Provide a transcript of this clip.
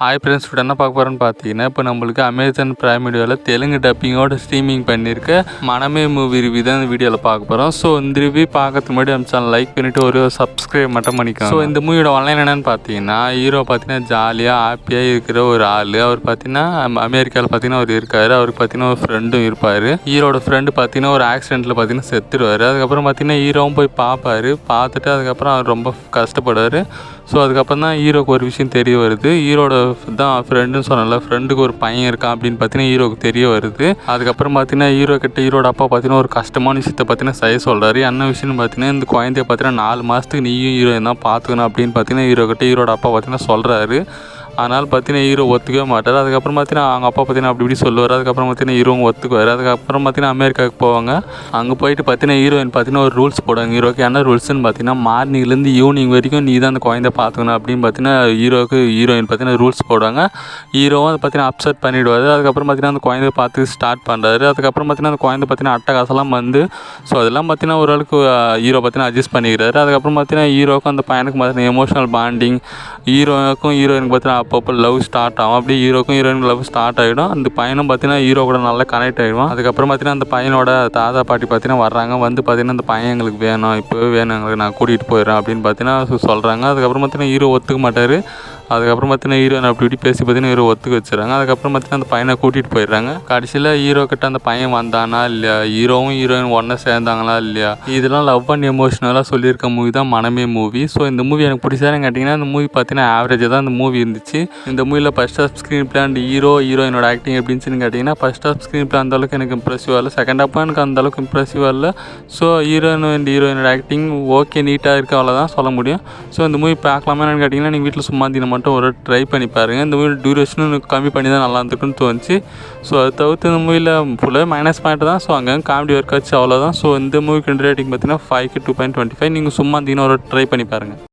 Hi friends இப்போ என்ன பார்க்க போகிறேன்னு பார்த்தீங்கன்னா இப்போ நம்மளுக்கு அமேசான் பிரைம் வீடியோவில் தெலுங்கு டப்பிங்கோட ஸ்ட்ரீமிங் பண்ணியிருக்க. மனமே மூவி ரிவ்யூ தான் இந்த வீடியோவில் பார்க்க போகிறோம் ஸோ இந்த ரிவ்யூ பார்க்கறதுக்கு முன்னாடி நம்ம சேனல் லைக் பண்ணிவிட்டு ஒரு சப்ஸ்கிரைப் மட்டும் பண்ணிக்கலாம் ஸோ இந்த மூவியோட ஆன்லைன் என்னென்னு பார்த்தீங்கன்னா ஹீரோ பார்த்தீங்கன்னா ஜாலியாக ஹாப்பியாக இருக்கிற ஒரு ஆள். அவர் பார்த்தீங்கன்னா அமெரிக்காவில் பார்த்தீங்கன்னா அவர் இருக்கார். அவருக்கு பார்த்தீங்கன்னா ஒரு ஃப்ரெண்டும் இருப்பார். ஹீரோட ஃப்ரெண்டு பார்த்தீங்கன்னா ஒரு ஆக்சிடெண்ட்டில் பார்த்தீங்கன்னா செத்துருவார். அதுக்கப்புறம் பார்த்தீங்கன்னா ஹீரோவும் போய் பார்ப்பாரு. பார்த்துட்டு அதுக்கப்புறம் அவர் ரொம்ப கஷ்டப்படுவார். ஸோ அதுக்கப்புறம் தான் ஹீரோக்கு ஒரு விஷயம் தெரிய வருது. ஹீரோட தான் ஃப்ரெண்டுன்னு சொன்னல ஃப்ரெண்டுக்கு ஒரு பையன் இருக்கான் அப்படின்னு பார்த்தீங்கன்னா ஹீரோக்கு தெரிய வருது. அதுக்கப்புறம் பார்த்தீங்கன்னா ஹீரோ கிட்ட ஹீரோட அப்பா பார்த்தீங்கன்னா ஒரு கஷ்டமான விஷயத்த பார்த்தீங்கன்னா செய்ய சொல்கிறாரு என்ன விஷயம்னு பார்த்தீங்கன்னா இந்த குழந்தைய பார்த்தீங்கன்னா நாலு மாதத்துக்கு நீயும் ஹீரோ தான் பார்த்துக்கணும் அப்படின்னு பார்த்தீங்கன்னா ஹீரோ கிட்ட ஹீரோட அப்பா பார்த்தீங்கன்னா சொல்கிறாரு அதனால் பார்த்தீங்கன்னா ஹீரோ ஒத்துக்கவே மாட்டார். அதுக்கப்புறம் பார்த்தீங்கன்னா அவங்க அப்பா பார்த்தீங்கன்னா அப்படி இப்படி சொல்லுவார். அதுக்கப்புறம் பார்த்தீங்கன்னா ஹீரோவும் ஒத்துக்குவார். அதுக்கப்புறம் பார்த்தீங்கன்னா அமெரிக்காவுக்கு போவாங்க. அங்கே போயிட்டு பார்த்தீங்கன்னா ஹீரோயின் பார்த்தீங்கன்னா ஒரு ரூல்ஸ் போடுவாங்க. ஹீரோக்கு என்ன ரூல்ஸ்னு பார்த்தீங்கன்னா மார்னிங்லேருந்து ஈவினிங் வரைக்கும் நீ தான் அந்த குழந்தை பார்த்துக்கணும் அப்படின்னு பார்த்தீங்கன்னா ஹீரோக்கு ஹீரோயின் பார்த்தீங்கன்னா ரூல்ஸ் போடுவாங்க. ஹீரோவும் அதை பார்த்தீங்கன்னா அப்செட் பண்ணிவிடுவார் அதுக்கப்புறம் பார்த்தீங்கன்னா அந்த குழந்தைய பார்த்து ஸ்டார்ட் பண்ணுறாரு அதுக்கப்புறம் பார்த்தீங்கன்னா அந்த குழந்தை பார்த்தீங்கன்னா அட்டகாசெல்லாம் வந்து ஸோ அதெல்லாம் பார்த்தீங்கன்னா ஓரளவுக்கு ஹீரோ பார்த்தீங்கன்னா அட்ஜஸ்ட் பண்ணிக்கிறாரு. அதுக்கப்புறம் பார்த்தீங்கன்னா ஹீரோக்கும் அந்த பையனுக்கு பார்த்தீங்கன்னா எமோஷனல் பாண்டிங் ஹீரோவுக்கும் ஹீரோயினுக்கு பார்த்தீங்கன்னா அப்பப்போ லவ் ஸ்டார்ட் ஆகும். அப்படியே ஹீரோக்கும் ஹீரோயின் லவ் ஸ்டார்ட் ஆகிடும் அந்த பையனும் பார்த்தீங்கன்னா ஹீரோ கூட நல்லா கனெக்ட் ஆகிடுவான் அதுக்கப்புறம் பார்த்தீங்கன்னா அந்த பையனோட தாத்தா பாட்டி பார்த்தீங்கன்னா வர்றாங்க. வந்து பார்த்தீங்கன்னா அந்த பையன் எங்களுக்கு வேணும் இப்போவே வேணும் எங்களுக்கு நான் கூட்டிகிட்டு போயிடுறேன் அப்படின்னு பார்த்தீங்கன்னா சொல்கிறாங்க அதுக்கப்புறம் பார்த்தீங்கன்னா ஹீரோ ஒத்துக்க மாட்டார். அதுக்கப்புறம் பார்த்தீங்கன்னா ஹீரோயின் அப்படி இப்படி பேசி பார்த்தீங்கன்னா ஹீரோ ஒத்துக்க வச்சுறாங்க அதுக்கப்புறம் பார்த்தீங்கன்னா அந்த பையனை கூட்டிகிட்டு போயிடுறாங்க. கடைசியில் ஹீரோ கிட்ட அந்த பையன் வந்தானா இல்லையா? ஹீரோவும் ஹீரோயின் ஒன்றா சேர்ந்தாங்களா இல்லையா? இதெல்லாம் லவ் அண்ட் எமோஷனலாக சொல்லியிருக்க மூவி தான் மனமே மூவி ஸோ இந்த மூவி எனக்கு பிடிச்சாருன்னு கேட்டிங்கன்னா இந்த மூவி பார்த்தீங்கன்னா ஆவரேஜாக தான் இந்த மூவி இருந்துச்சு. இந்த மூவியில் first half screenplay and hero ஹீரோயினோட ஆக்டிங் எப்படின்னு கேட்டிங்கன்னா ஃபஸ்ட் ஆஃப் ஸ்க்ரீன் பிளே அந்தளவுக்கு எனக்கு இம்ப்ரெசிவாக இல்லை. செகண்ட் ஆஃப் எனக்கு அந்தளவுக்கு இம்ப்ரெசிவாக இல்லை. ஸோ ஹீரோயின் அண்ட் ஹீரோயினோட ஆக்டிங் ஓகே நீட்டாக இருக்க அவ்வளோதான் சொல்ல முடியும். ஸோ இந்த மூவி பார்க்கலாமே என்னன்னு கேட்டிங்கன்னா நீங்கள் வீட்டில் சும்மா தினம் மட்டும் ஒரு ட்ரை பண்ணி பாருங்கள் இந்த மூவி டியூரேஷனும் கம்மி பண்ணி தான் நல்லா இருந்திருக்குன்னு தோணுச்சு. ஸோ அதை தவிர்த்து இந்த மூவியில் ஃபுல்லாக மைனஸ் பாயிண்ட் தான். ஸோ அங்கே காமெடி ஒர்க் ஆச்சு அவ்வளோதான் ஸோ இந்த மூவிக்கு ரேட்டிங் பார்த்தீங்கன்னா ஃபைவ்க்கு டூ பாயிண்ட் டுவெண்ட்டி ஃபைவ் நீங்கள் சும்மா தினம் ஒரு ட்ரை பண்ணி பாருங்கள்